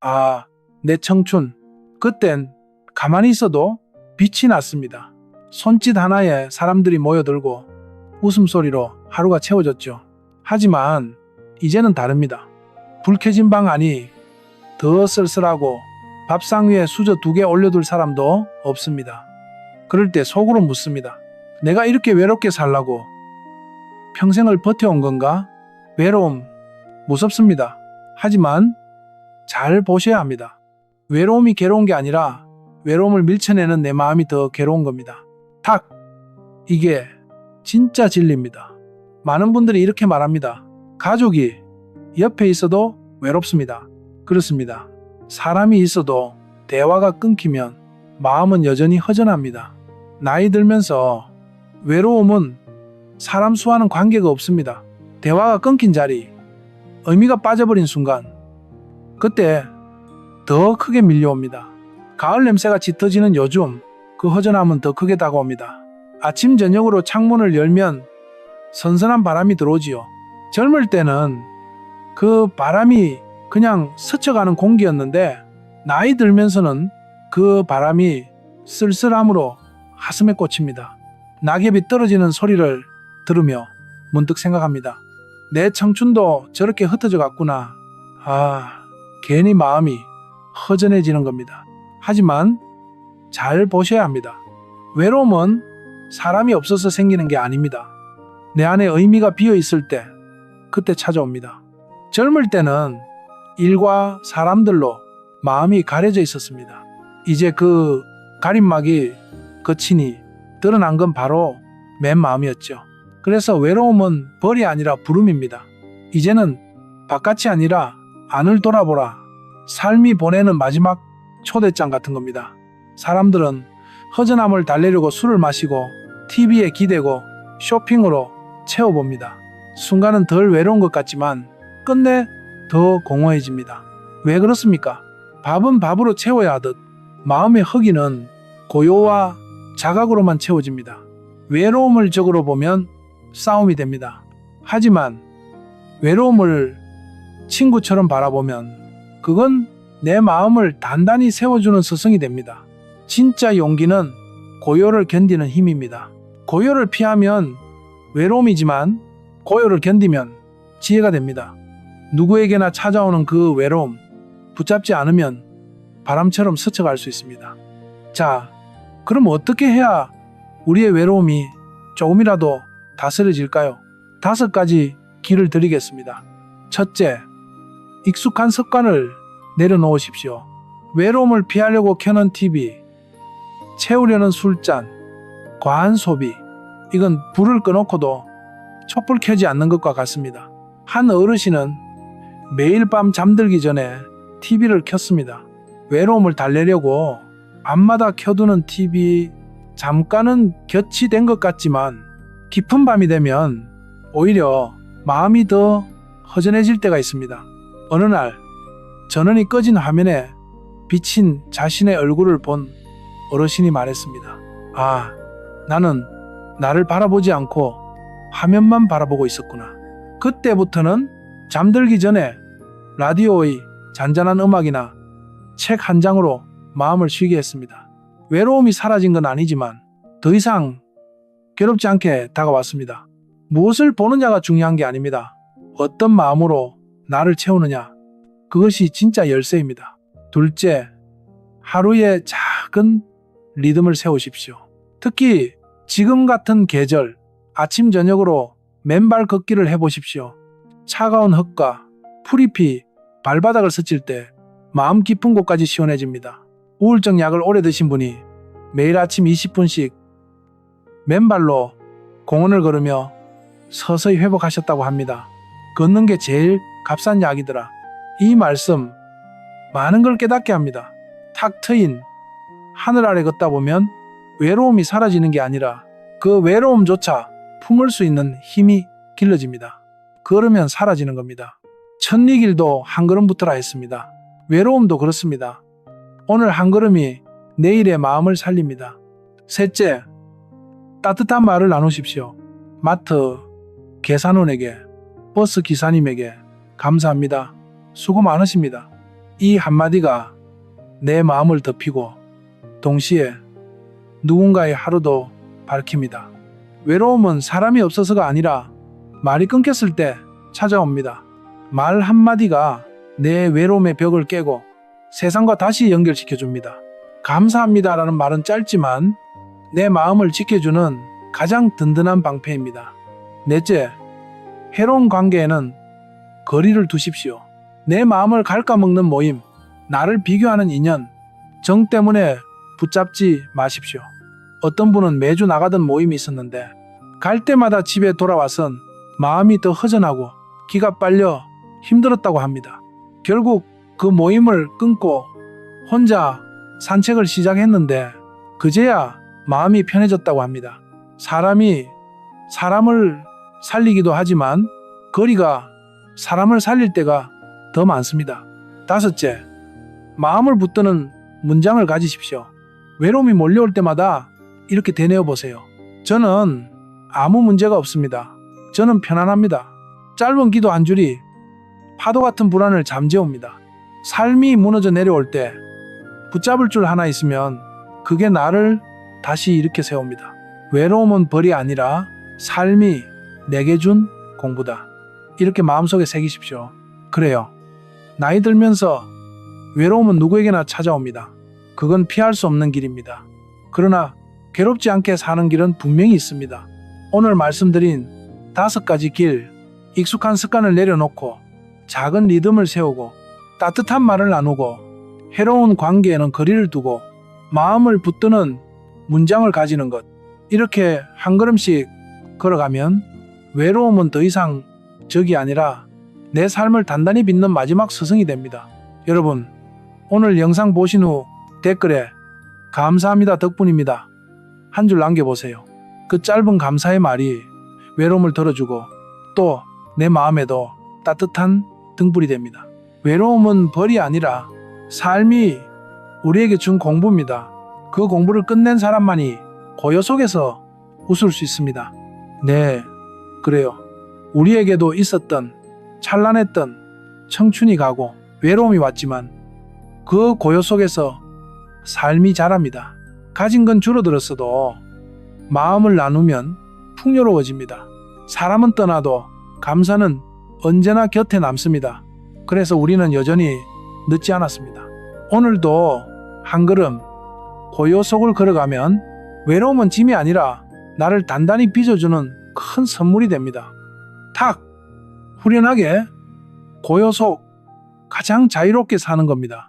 아, 내 청춘. 그땐 가만히 있어도 빛이 났습니다. 손짓 하나에 사람들이 모여들고 웃음소리로 하루가 채워졌죠. 하지만 이제는 다릅니다. 불 켜진 방 안이 더 쓸쓸하고 밥상 위에 수저 두 개 올려둘 사람도 없습니다. 그럴 때 속으로 묻습니다. 내가 이렇게 외롭게 살라고 평생을 버텨온 건가? 외로움 무섭습니다. 하지만 잘 보셔야 합니다. 외로움이 괴로운 게 아니라 외로움을 밀쳐내는 내 마음이 더 괴로운 겁니다. 탁! 이게 진짜 진리입니다. 많은 분들이 이렇게 말합니다. 가족이 옆에 있어도 외롭습니다. 그렇습니다. 사람이 있어도 대화가 끊기면 마음은 여전히 허전합니다. 나이 들면서 외로움은 사람 수와는 관계가 없습니다. 대화가 끊긴 자리, 의미가 빠져버린 순간, 그때 더 크게 밀려옵니다. 가을 냄새가 짙어지는 요즘 그 허전함은 더 크게 다가옵니다. 아침 저녁으로 창문을 열면 선선한 바람이 들어오지요. 젊을 때는 그 바람이 그냥 스쳐가는 공기였는데 나이 들면서는 그 바람이 쓸쓸함으로 가슴에 꽂힙니다. 낙엽이 떨어지는 소리를 들으며 문득 생각합니다. 내 청춘도 저렇게 흩어져 갔구나. 아, 괜히 마음이 허전해지는 겁니다. 하지만 잘 보셔야 합니다. 외로움은 사람이 없어서 생기는 게 아닙니다. 내 안에 의미가 비어 있을 때, 그때 찾아옵니다. 젊을 때는 일과 사람들로 마음이 가려져 있었습니다. 이제 그 가림막이 거치니 드러난 건 바로 맨 마음이었죠. 그래서 외로움은 벌이 아니라 부름입니다. 이제는 바깥이 아니라 안을 돌아보라. 삶이 보내는 마지막 초대장 같은 겁니다. 사람들은 허전함을 달래려고 술을 마시고 TV에 기대고 쇼핑으로 채워봅니다. 순간은 덜 외로운 것 같지만 끝내 더 공허해집니다. 왜 그렇습니까? 밥은 밥으로 채워야 하듯 마음의 허기는 고요와 자각으로만 채워집니다. 외로움을 적으로 보면 싸움이 됩니다. 하지만 외로움을 친구처럼 바라보면 그건 내 마음을 단단히 세워주는 스승이 됩니다. 진짜 용기는 고요를 견디는 힘입니다. 고요를 피하면 외로움이지만 고요를 견디면 지혜가 됩니다. 누구에게나 찾아오는 그 외로움 붙잡지 않으면 바람처럼 스쳐갈 수 있습니다. 자, 그럼 어떻게 해야 우리의 외로움이 조금이라도 다스려질까요? 다섯 가지 길을 드리겠습니다. 첫째, 익숙한 습관을 내려놓으십시오. 외로움을 피하려고 켜는 TV, 채우려는 술잔, 과한 소비, 이건 불을 꺼놓고도 촛불 켜지 않는 것과 같습니다. 한 어르신은 매일 밤 잠들기 전에 TV를 켰습니다. 외로움을 달래려고 밤마다 켜두는 TV, 잠깐은 곁이 된 것 같지만 깊은 밤이 되면 오히려 마음이 더 허전해질 때가 있습니다. 어느 날 전원이 꺼진 화면에 비친 자신의 얼굴을 본 어르신이 말했습니다. 아, 나는 나를 바라보지 않고 화면만 바라보고 있었구나. 그때부터는 잠들기 전에 라디오의 잔잔한 음악이나 책 한 장으로 마음을 쉬게 했습니다. 외로움이 사라진 건 아니지만 더 이상 괴롭지 않게 다가왔습니다. 무엇을 보느냐가 중요한 게 아닙니다. 어떤 마음으로 나를 채우느냐. 그것이 진짜 열쇠입니다. 둘째, 하루에 작은 리듬을 세우십시오. 특히 지금 같은 계절, 아침 저녁으로 맨발 걷기를 해보십시오. 차가운 흙과 풀잎이 발바닥을 스칠 때 마음 깊은 곳까지 시원해집니다. 우울증 약을 오래 드신 분이 매일 아침 20분씩 맨발로 공원을 걸으며 서서히 회복하셨다고 합니다. 걷는 게 제일 값싼 약이더라. 이 말씀 많은 걸 깨닫게 합니다. 탁 트인 하늘 아래 걷다 보면 외로움이 사라지는 게 아니라 그 외로움조차 품을 수 있는 힘이 길러집니다. 걸으면 사라지는 겁니다. 천리길도 한 걸음부터라 했습니다. 외로움도 그렇습니다. 오늘 한 걸음이 내일의 마음을 살립니다. 셋째, 따뜻한 말을 나누십시오. 마트 계산원에게, 버스 기사님에게 감사합니다. 수고 많으십니다. 이 한마디가 내 마음을 덮이고 동시에 누군가의 하루도 밝힙니다. 외로움은 사람이 없어서가 아니라 말이 끊겼을 때 찾아옵니다. 말 한마디가 내 외로움의 벽을 깨고 세상과 다시 연결시켜 줍니다. 감사합니다라는 말은 짧지만 내 마음을 지켜주는 가장 든든한 방패입니다. 넷째, 해로운 관계에는 거리를 두십시오. 내 마음을 갉아먹는 모임, 나를 비교하는 인연, 정 때문에 붙잡지 마십시오. 어떤 분은 매주 나가던 모임이 있었는데 갈 때마다 집에 돌아와선 마음이 더 허전하고 기가 빨려 힘들었다고 합니다. 결국 그 모임을 끊고 혼자 산책을 시작했는데 그제야 마음이 편해졌다고 합니다. 사람이 사람을 살리기도 하지만 거리가 사람을 살릴 때가 더 많습니다. 다섯째, 마음을 붙드는 문장을 가지십시오. 외로움이 몰려올 때마다 이렇게 되뇌어 보세요. 저는 아무 문제가 없습니다. 저는 편안합니다. 짧은 기도 한 줄이 파도 같은 불안을 잠재웁니다. 삶이 무너져 내려올 때 붙잡을 줄 하나 있으면 그게 나를 다시 일으켜 세웁니다. 외로움은 벌이 아니라 삶이 내게 준 공부다. 이렇게 마음속에 새기십시오. 그래요. 나이 들면서 외로움은 누구에게나 찾아옵니다. 그건 피할 수 없는 길입니다. 그러나 괴롭지 않게 사는 길은 분명히 있습니다. 오늘 말씀드린 다섯 가지 길, 익숙한 습관을 내려놓고 작은 리듬을 세우고 따뜻한 말을 나누고 해로운 관계에는 거리를 두고 마음을 붙드는 문장을 가지는 것. 이렇게 한 걸음씩 걸어가면 외로움은 더 이상 적이 아니라 내 삶을 단단히 빚는 마지막 스승이 됩니다. 여러분, 오늘 영상 보신 후 댓글에 감사합니다 덕분입니다. 한 줄 남겨보세요. 그 짧은 감사의 말이 외로움을 덜어주고 또 내 마음에도 따뜻한 등불이 됩니다. 외로움은 벌이 아니라 삶이 우리에게 준 공부입니다. 그 공부를 끝낸 사람만이 고요 속에서 웃을 수 있습니다. 네, 그래요. 우리에게도 있었던 찬란했던 청춘이 가고 외로움이 왔지만 그 고요 속에서 삶이 자랍니다. 가진 건 줄어들었어도 마음을 나누면 풍요로워집니다. 사람은 떠나도 감사는 언제나 곁에 남습니다. 그래서 우리는 여전히 늦지 않았습니다. 오늘도 한 걸음 고요 속을 걸어가면 외로움은 짐이 아니라 나를 단단히 빚어주는 큰 선물이 됩니다. 탁! 후련하게 속 가장 자유롭게 사는 겁니다.